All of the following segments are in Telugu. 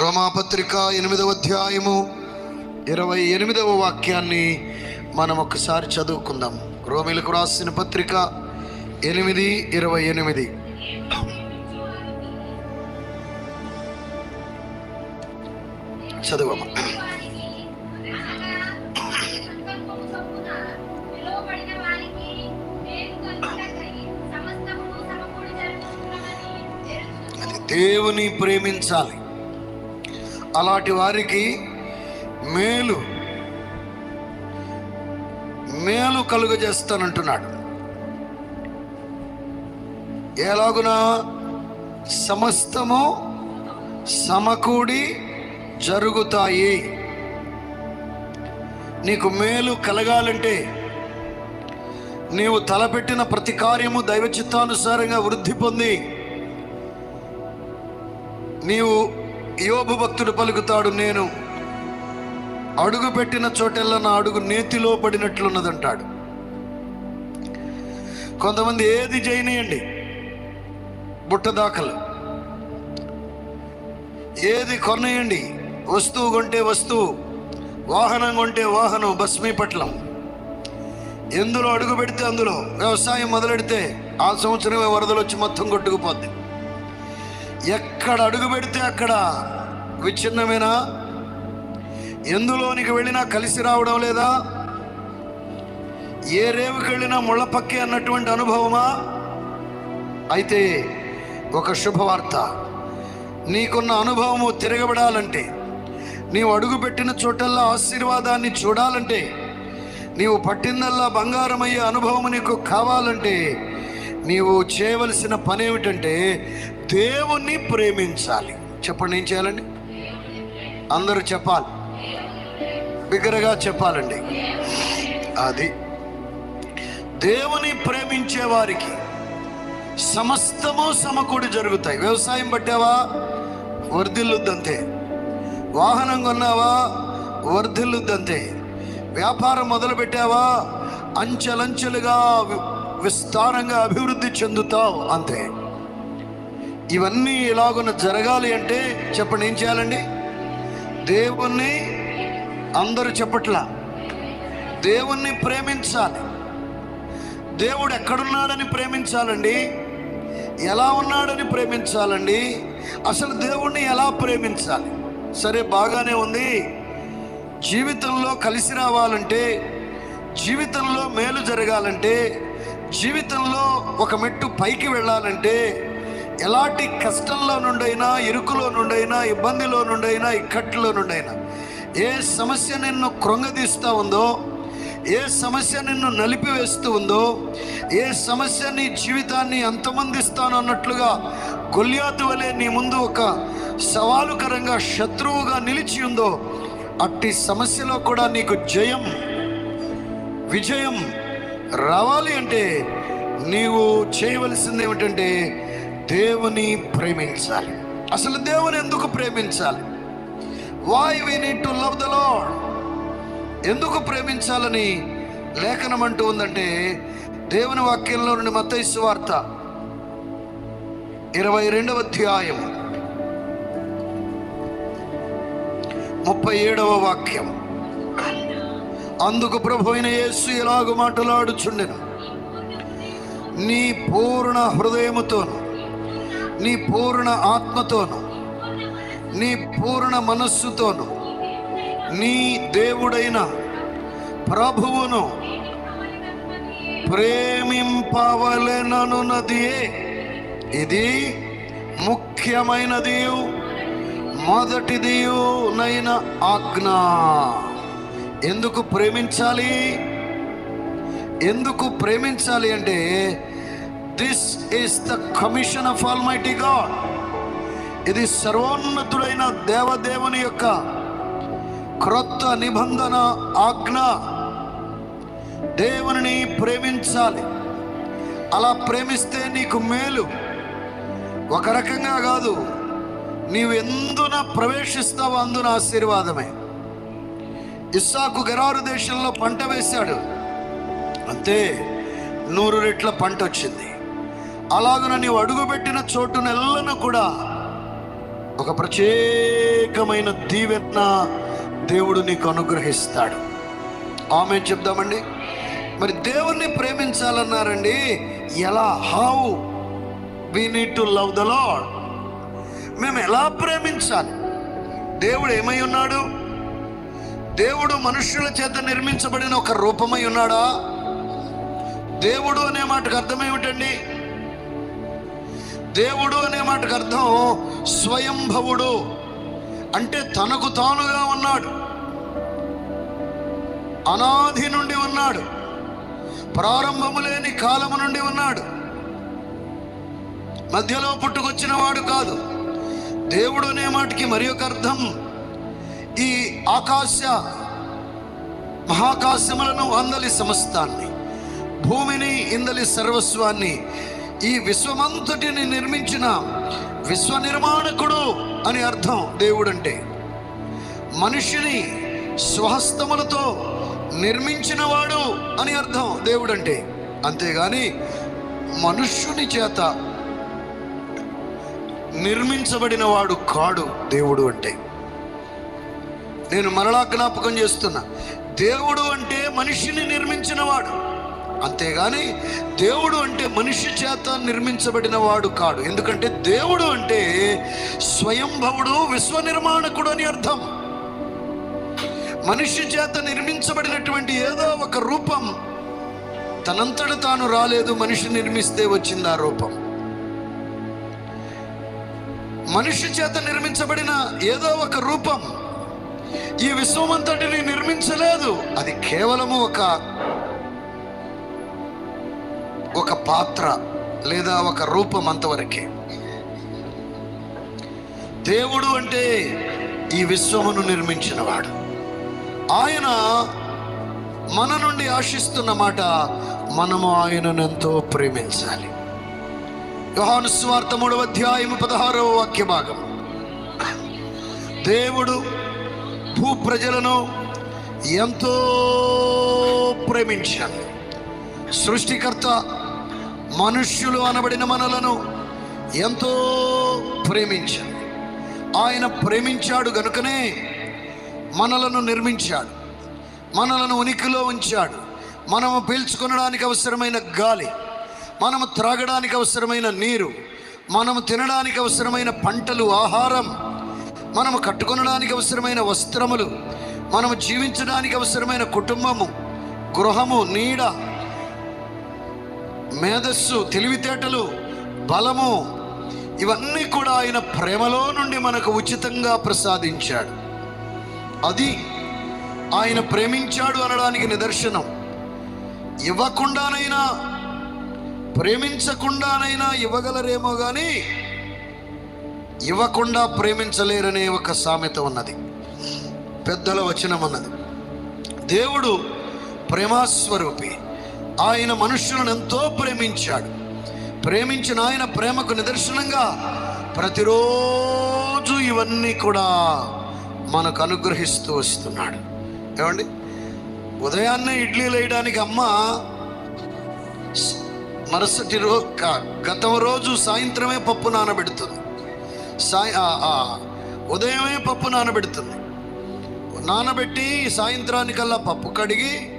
రోమాపత్రిక ఎనిమిదవ అధ్యాయము ఇరవై ఎనిమిదవ వాక్యాన్ని మనం ఒకసారి చదువుకుందాం. రోమిలకు రాసిన పత్రిక ఎనిమిది ఇరవై ఎనిమిది. చదువమ్మా అది దేవుని ప్రేమించాలి. అలాంటి వారికి మేలు మేలు కలుగజేస్తానంటున్నాడు. ఎలాగున సమస్తము సమకూడి జరుగుతాయి. నీకు మేలు కలగాలంటే నీవు తలపెట్టిన ప్రతి కార్యము దైవ చిత్తానుసారంగా వృద్ధి పొంది నీవు యోబు భక్తుడు పలుకుతాడు నేను అడుగు పెట్టిన చోటెల్లా నా అడుగు నేతిలో పడినట్లున్నదంటాడు. కొంతమంది ఏది చేయనీయండి బుట్ట దాఖలు. ఏది కొనేయండి వస్తువు కొంటే వస్తువు వాహనం కొంటే వాహనం భస్మీపట్లం ఎందులో అడుగు పెడితే అందులో వ్యవసాయం మొదలెడితే ఆ సంవత్సరమే వరదలు వచ్చి మొత్తం కొట్టుకుపోద్ది. ఎక్కడ అడుగు పెడితే అక్కడ విచ్ఛిన్నమేనా? ఎందులోనికి వెళ్ళినా కలిసి రావడం లేదా? ఏ రేవుకి వెళ్ళినా ముళ్ళపక్కే అన్నటువంటి అనుభవమా? అయితే ఒక శుభవార్త. నీకున్న అనుభవము తిరగబడాలంటే నీవు అడుగుపెట్టిన చోటల్లా ఆశీర్వాదాన్ని చూడాలంటే నీవు పట్టిందల్లా బంగారమయ్యే అనుభవం నీకు కావాలంటే నీవు చేయవలసిన పని ఏమిటంటే దేవుణ్ణి ప్రేమించాలి. చెప్పండి ఏం చేయాలండి? అందరూ చెప్పాలి. బిగ్గరగా చెప్పాలండి. అది దేవుని ప్రేమించే వారికి సమస్తము సమకూడి జరుగుతాయి. వ్యవసాయం పట్టావా? వర్ధిల్లుద్దంతే. వాహనం కొన్నావా? వర్ధిల్లుద్దంతే. వ్యాపారం మొదలు పెట్టావా? అంచెలంచెలుగా వి- విస్తారంగా అభివృద్ధి చెందుతావు అంతే. ఇవన్నీ ఇలాగున జరగాలి అంటే చెప్పండి ఏం చేయాలండి? దేవుణ్ణి అందరూ చెప్పట్లా. దేవుణ్ణి ప్రేమించాలి. దేవుడు ఎక్కడున్నాడని ప్రేమించాలండి? ఎలా ఉన్నాడని ప్రేమించాలండి? అసలు దేవుణ్ణి ఎలా ప్రేమించాలి? సరే బాగానే ఉంది. జీవితంలో కలిసి రావాలంటే జీవితంలో మేలు జరగాలంటే జీవితంలో ఒక మెట్టు పైకి వెళ్ళాలంటే ఎలాంటి కష్టంలో నుండైనా ఇరుకులో నుండైనా ఇబ్బందిలో నుండైనా ఇక్కట్లో నుండైనా ఏ సమస్య నిన్ను కృంగదీస్తూ ఉందో ఏ సమస్య నిన్ను నలిపివేస్తూ ఉందో ఏ సమస్య నీ జీవితాన్ని అంతమందిస్తాను అన్నట్లుగా గొల్యాతు వలె నీ ముందు ఒక సవాలుకరంగా శత్రువుగా నిలిచి ఉందో అట్టి సమస్యలో కూడా నీకు జయం విజయం రావాలి అంటే నీవు చేయవలసింది ఏమిటంటే దేవుని ప్రేమించాలి. అసలు దేవుని ఎందుకు ప్రేమించాలి? Why we need to love the Lord ఎందుకు ప్రేమించాలని లేఖనం అంటూ ఉందంటే దేవుని వాక్యంలో నుండి మతైసు వార్త ఇరవై రెండవ అధ్యాయం. ముప్పై ఏడవ వాక్యం. అందుకు ప్రభు అయిన యేసు ఎలాగ మాట్లాడుచుండెను? నీ పూర్ణ హృదయముతోను. నీ పూర్ణ ఆత్మతోను నీ పూర్ణ మనస్సుతోను నీ దేవుడైన ప్రభువును ప్రేమింపవలెననున్నదియే. ఇది ముఖ్యమైనది మొదటిది నైన ఆజ్ఞ. ఎందుకు ప్రేమించాలి? ఎందుకు ప్రేమించాలి అంటే this is the commission of almighty God ఇది సర్వోన్నతుడైన దేవదేవుని యొక్క క్రొత్త నిబంధన ఆజ్ఞ. దేవుని ప్రేమించాలి. అలా ప్రేమిస్తే నీకు మేలు. ఒక రకంగా కాదు నీవు ఎందున ప్రవేశిస్తావు అందున ఆశీర్వాదమే. ఇస్సాకు గెరారు దేశంలో పంట వేశాడు. అంతే నూరు రెట్ల పంట వచ్చింది అలాగన నీవు అడుగుపెట్టిన చోటునెల్లను కూడా ఒక ప్రత్యేకమైన దీవెన దేవుడు నీకు అనుగ్రహిస్తాడు. ఆమె చెప్దామండి. మరి దేవుణ్ణి ప్రేమించాలన్నారండి. ఎలా? How we need to love the Lord మేము ఎలా ప్రేమించాలి? దేవుడు ఏమై ఉన్నాడు? దేవుడు మనుష్యుల చేత నిర్మించబడిన ఒక రూపమై ఉన్నాడా? దేవుడు అనే మాటకు అర్థం ఏమిటండి? దేవుడు అనే మాటకు అర్థం స్వయంభవుడు. అంటే తనకు తానుగా ఉన్నాడు. అనాది నుండి ఉన్నాడు. ప్రారంభము లేని కాలము నుండి ఉన్నాడు. మధ్యలో పుట్టుకొచ్చిన వాడు కాదు. దేవుడు అనే మాటకి మరి ఒక అర్థం ఈ ఆకాశ మహాకాశములను అందలి సమస్తాన్ని భూమిని ఇందలి సర్వస్వాన్ని ఈ విశ్వమంతటిని నిర్మించిన విశ్వ నిర్మాణకుడు అని అర్థం దేవుడు అంటే మనిషిని స్వహస్తములతో నిర్మించినవాడు అని అర్థం దేవుడంటే. అంతేగాని మనుష్యుని చేత నిర్మించబడిన వాడు కాడు దేవుడు అంటే. నేను మరలా జ్ఞాపకం చేస్తున్నా. దేవుడు అంటే మనిషిని నిర్మించినవాడు. అంతేగాని దేవుడు అంటే మనిషి చేత నిర్మించబడిన వాడు కాడు. ఎందుకంటే దేవుడు అంటే స్వయంభవుడు విశ్వ నిర్మాణకుడు అని అర్థం. మనిషి చేత నిర్మించబడినటువంటి ఏదో ఒక రూపం తనంతట తాను రాలేదు మనిషి నిర్మిస్తే వచ్చింది ఆ రూపం. మనిషి చేత నిర్మించబడిన ఏదో ఒక రూపం ఈ విశ్వమంతటిని నిర్మించలేదు. అది కేవలము ఒక ఒక పాత్ర లేదా ఒక రూపం అంతవరకే. దేవుడు అంటే ఈ విశ్వమును నిర్మించినవాడు. ఆయన మన నుండి ఆశిస్తున్న మాట మనము ఆయనను ఎంతో ప్రేమించాలి. యోహాను స్వార్థ మూడవ అధ్యాయము పదహారవ వాక్య భాగం. దేవుడు భూ ప్రజలను ఎంతో ప్రేమించాను సృష్టికర్త మనుష్యులు అనబడిన మనలను ఎంతో ప్రేమించాడు. ఆయన ప్రేమించాడు గనుకనే మనలను నిర్మించాడు. మనలను ఉనికిలో ఉంచాడు. మనము పీల్చుకొనడానికి అవసరమైన గాలి మనము త్రాగడానికి అవసరమైన నీరు మనము తినడానికి అవసరమైన పంటలు ఆహారం మనము కట్టుకొనడానికి అవసరమైన వస్త్రములు మనము జీవించడానికి అవసరమైన కుటుంబము గృహము నీడ మేధస్సు తెలివితేటలు బలము ఇవన్నీ కూడా ఆయన ప్రేమలో నుండి మనకు ఉచితంగా ప్రసాదించాడు. అది ఆయన ప్రేమించాడు అనడానికి నిదర్శనం. ఇవ్వకుండానైనా ప్రేమించకుండానైనా ఇవ్వగలరేమో కానీ ఇవ్వకుండా ప్రేమించలేరనే ఒక సామెత ఉన్నది. పెద్దల వచనం ఉన్నది. దేవుడు ప్రేమాస్వరూపి. ఆయన మనుషులను ఎంతో ప్రేమించాడు. ప్రేమించిన ఆయన ప్రేమకు నిదర్శనంగా ప్రతిరోజు ఇవన్నీ కూడా మనకు అనుగ్రహిస్తూ వస్తున్నాడు. ఏమండి? ఉదయాన్నే ఇడ్లీలు వేయడానికి అమ్మ మరుసటి రోజు గతం రోజు సాయంత్రమే పప్పు నానబెడుతుంది. సాయ ఆ, ఆ, ఉదయమే పప్పు నానబెడుతుంది. నానబెట్టి సాయంత్రానికల్లా పప్పు కడిగి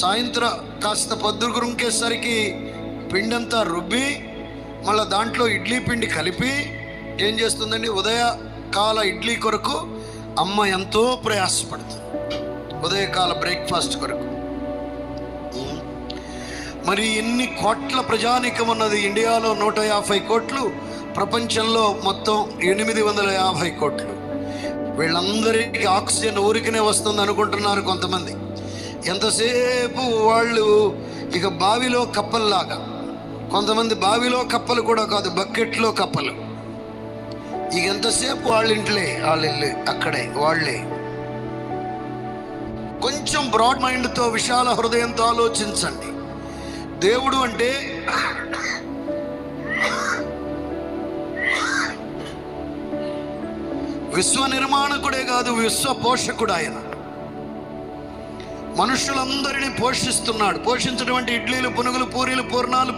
సాయంత్రం కాస్త పొద్దుగురుంకేసరికి పిండంతా రుబ్బి మళ్ళీ దాంట్లో ఇడ్లీ పిండి కలిపి ఏం చేస్తుందండి? ఉదయకాల ఇడ్లీ కొరకు అమ్మ ఎంతో ప్రయాసపడుతుంది. ఉదయకాల బ్రేక్ఫాస్ట్ కొరకు. మరి ఎన్ని కోట్ల ప్రజానికం ఉన్నది? ఇండియాలో నూట యాభై కోట్లు ప్రపంచంలో మొత్తం ఎనిమిది వందల యాభై కోట్లు. వీళ్ళందరికీ ఆక్సిజన్ ఊరికనే వస్తుంది అనుకుంటున్నారు కొంతమంది. ఎంతసేపు వాళ్ళు ఇక బావిలో కప్పల్లాగా. కొంతమంది బావిలో కప్పలు కూడా కాదు బకెట్లో కప్పలు. ఇక ఎంతసేపు వాళ్ళ ఇంట్లే వాళ్ళ ఇల్లు అక్కడే వాళ్ళే. కొంచెం బ్రాడ్ మైండ్తో విశాల హృదయంతో ఆలోచించండి. దేవుడు అంటే విశ్వ నిర్మాణకుడే కాదు విశ్వ పోషకుడు ఆయన. మనుషులందరినీ పోషిస్తున్నాడు. పోషించినటువంటి ఇడ్లీలు పునుగులు పూరీలు పూర్ణాలు.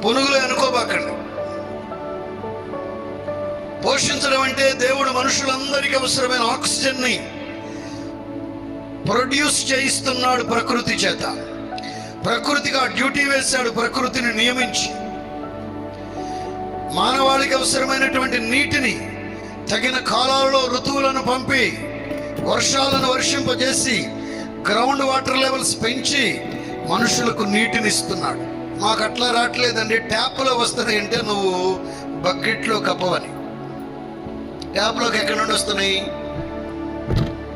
పునుగులు అనుకోబాకండి పోషించడం అంటే దేవుడు మనుషులందరికీ అవసరమైన ఆక్సిజన్ని ప్రొడ్యూస్ చేయిస్తున్నాడు ప్రకృతి చేత. ప్రకృతిగా డ్యూటీ వేశాడు ప్రకృతిని నియమించి. మానవాళికి అవసరమైనటువంటి నీటిని తగిన కాలాలలో ఋతువులను పంపి వర్షాలను వర్షింపజేసి గ్రౌండ్ వాటర్ లెవెల్స్ పెంచి మనుషులకు నీటిని ఇస్తున్నాడు మాకు అట్లా రావట్లేదండి. ట్యాప్లో వస్తున్నాయి అంటే నువ్వు బకెట్లో కప్పవని. ట్యాప్లోకి ఎక్కడి నుండి వస్తున్నాయి?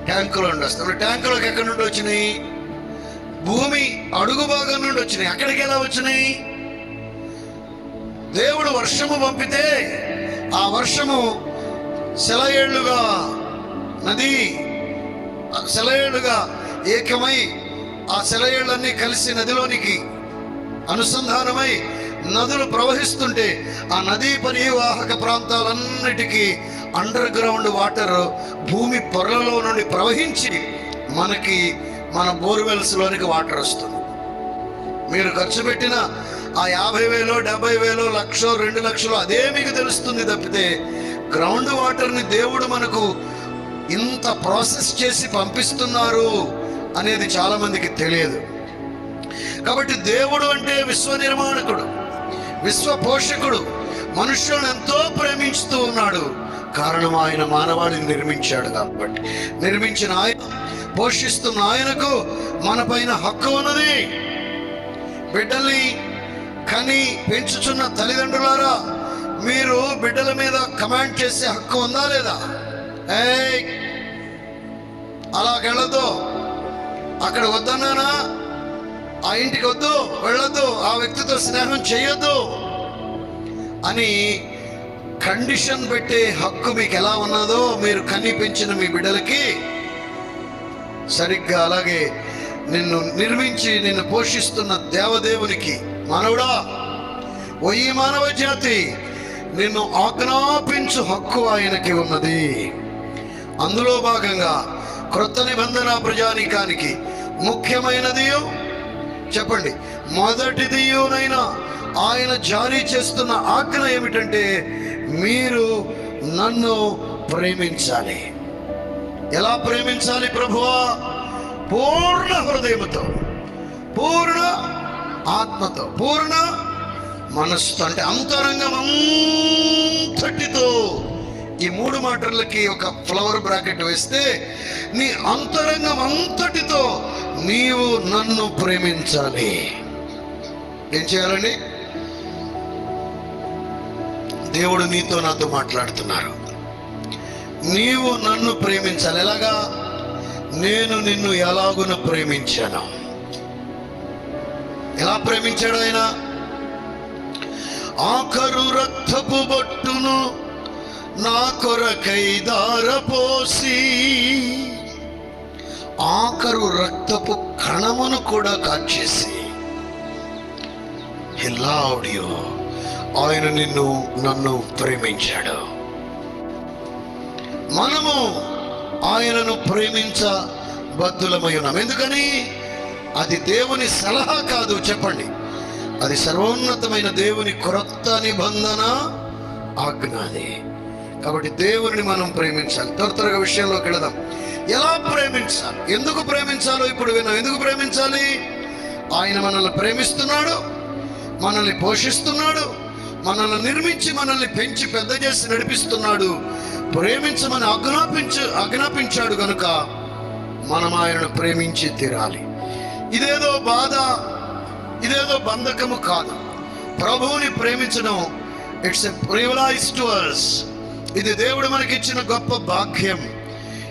ట్యాంకులో నుండి వస్తున్నాయి. ట్యాంకులోకి ఎక్కడి నుండి వచ్చినాయి? భూమి అడుగు భాగం నుండి వచ్చినాయి. అక్కడికి ఎలా వచ్చినాయి? దేవుడు వర్షము పంపితే ఆ వర్షము సెలయేళ్ళుగా నది సెలయేళ్ళుగా ఏకమై ఆ సెలయేళ్ళన్నీ కలిసి నదిలోనికి అనుసంధానమై నదులు ప్రవహిస్తుంటే ఆ నదీ పరివాహక ప్రాంతాలన్నిటికీ అండర్ గ్రౌండ్ వాటర్ భూమి పొరలలో నుండి ప్రవహించి మనకి మన బోర్వెల్స్లోనికి వాటర్ వస్తుంది. మీరు ఖర్చు పెట్టిన ఆ యాభై వేలు డెబ్బై వేలు లక్షో రెండు లక్షలు అదే మీకు తెలుస్తుంది తప్పితే గ్రౌండ్ వాటర్ని దేవుడు మనకు ఇంత ప్రాసెస్ చేసి పంపిస్తున్నారు అనేది చాలా మందికి తెలియదు. కాబట్టి దేవుడు అంటే విశ్వ నిర్మాణకుడు విశ్వ పోషకుడు మనుషులను ఎంతో ప్రేమించుతూ ఉన్నాడు. కారణం ఆయన మానవాళిని నిర్మించాడు కాబట్టి. నిర్మించిన ఆయన పోషిస్తున్న ఆయనకు మన పైన హక్కు ఉన్నది. బిడ్డల్ని కని పెంచుచున్న తల్లిదండ్రులారా మీరు బిడ్డల మీద కమాండ్ చేసే హక్కు ఉందా లేదా? అలా వెళ్ళొద్దు. అక్కడ వద్దన్నానా ఆ ఇంటికి వద్దు వెళ్ళొద్దు. ఆ వ్యక్తితో స్నేహం చేయొద్దు అని కండిషన్ పెట్టే హక్కు మీకు ఎలా ఉన్నదో మీరు కనిపించిన మీ బిడ్డలకి సరిగ్గా అలాగే నిన్ను నిర్మించి నిన్ను పోషిస్తున్న దేవదేవునికి మానవుడా ఓ ఈ మానవ జాతి నిన్ను ఆజ్ఞాపించు హక్కు ఆయనకి ఉన్నది. అందులో భాగంగా క్రొత్త నిబంధన ప్రజానికానికి ముఖ్యమైనది చెప్పండి. మొదటిదియునైనా ఆయన జారీ చేస్తున్న ఆజ్ఞ ఏమిటంటే మీరు నన్ను ప్రేమించాలి. ఎలా ప్రేమించాలి ప్రభువా? పూర్ణ హృదయంతో పూర్ణ ఆత్మతో పూర్ణ మనస్సుతో అంటే అంతరంగం అంతటితో ఈ మూడు మాటలకి ఒక ఫ్లవర్ బ్రాకెట్ వేస్తే నీ అంతరంగం అంతటితో నీవు నన్ను ప్రేమించాలి. ఏం చేయాలండి? దేవుడు నీతో నాతో మాట్లాడుతున్నారు. నీవు నన్ను ప్రేమించాలి. ఎలాగా? నేను నిన్ను ఎలాగున ప్రేమించాను? ఎలా ప్రేమించాడు ఆయన? ఆఖరు రక్తపు బట్టును నా కొరకై దారపోసి ఆఖరు రక్తపు కణమును కూడా కాచేసి హిల్లాడియో ఆయన నిన్ను నన్ను ప్రేమించాడు. మనము ఆయనను ప్రేమించ బద్దులమై ఉన్నాం. ఎందుకని? అది దేవుని సలహా కాదు చెప్పండి. అది సర్వోన్నతమైన దేవుని క్రొత్త నిబంధన ఆజ్ఞ అది. కాబట్టి దేవుని మనం ప్రేమించాలి. త్వర త్వరగా విషయంలోకి వెళదాం. ఎలా ప్రేమించాలి? ఎందుకు ప్రేమించాలో ఇప్పుడు విన్నాం. ఎందుకు ప్రేమించాలి? ఆయన మనల్ని ప్రేమిస్తున్నాడు మనల్ని పోషిస్తున్నాడు మనల్ని నిర్మించి మనల్ని పెంచి పెద్ద చేసి నడిపిస్తున్నాడు. ప్రేమించమని ఆజ్ఞాపించు ఆజ్ఞాపించాడు కనుక మనం ఆయనను ప్రేమించి తీరాలి. ఇదేదో బాధ ఇదేదో బంధకము కాదు. ప్రభువుని ప్రేమించడం ఇట్స్ ఎ ప్రివలైజ్ టు అస్ ఇది దేవుడు మనకిచ్చిన గొప్ప భాగ్యం.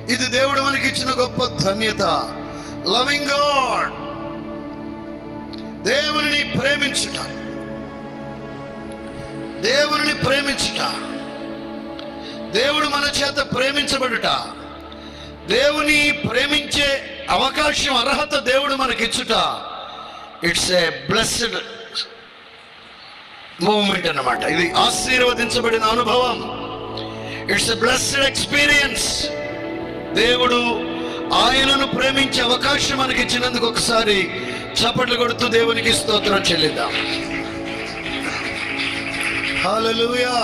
ఇది దేవుడు మనకిచ్చిన గొప్ప ధన్యత. లవింగ్ గాడ్ దేవుని ప్రేమించుట. దేవుని ప్రేమించుట. దేవుడు మన చేత ప్రేమించబడుట. దేవుని ప్రేమించే అవకాశం అర్హత దేవుడు మనకిచ్చుట. ఇట్స్ ఏ బ్లెస్డ్ మూమెంట్ అన్నమాట. ఇది ఆశీర్వదించబడిన అనుభవం. ఇట్స్ ఎ బ్లెస్డ్ ఎక్స్పీరియన్స్ దేవుడు ఆయనను ప్రేమించే అవకాశం మనకి ఇచ్చినందుకు ఒకసారి చప్పట్లు కొడుతూ దేవునికి స్తోత్రం చెల్లిద్దాం. హల్లెలూయా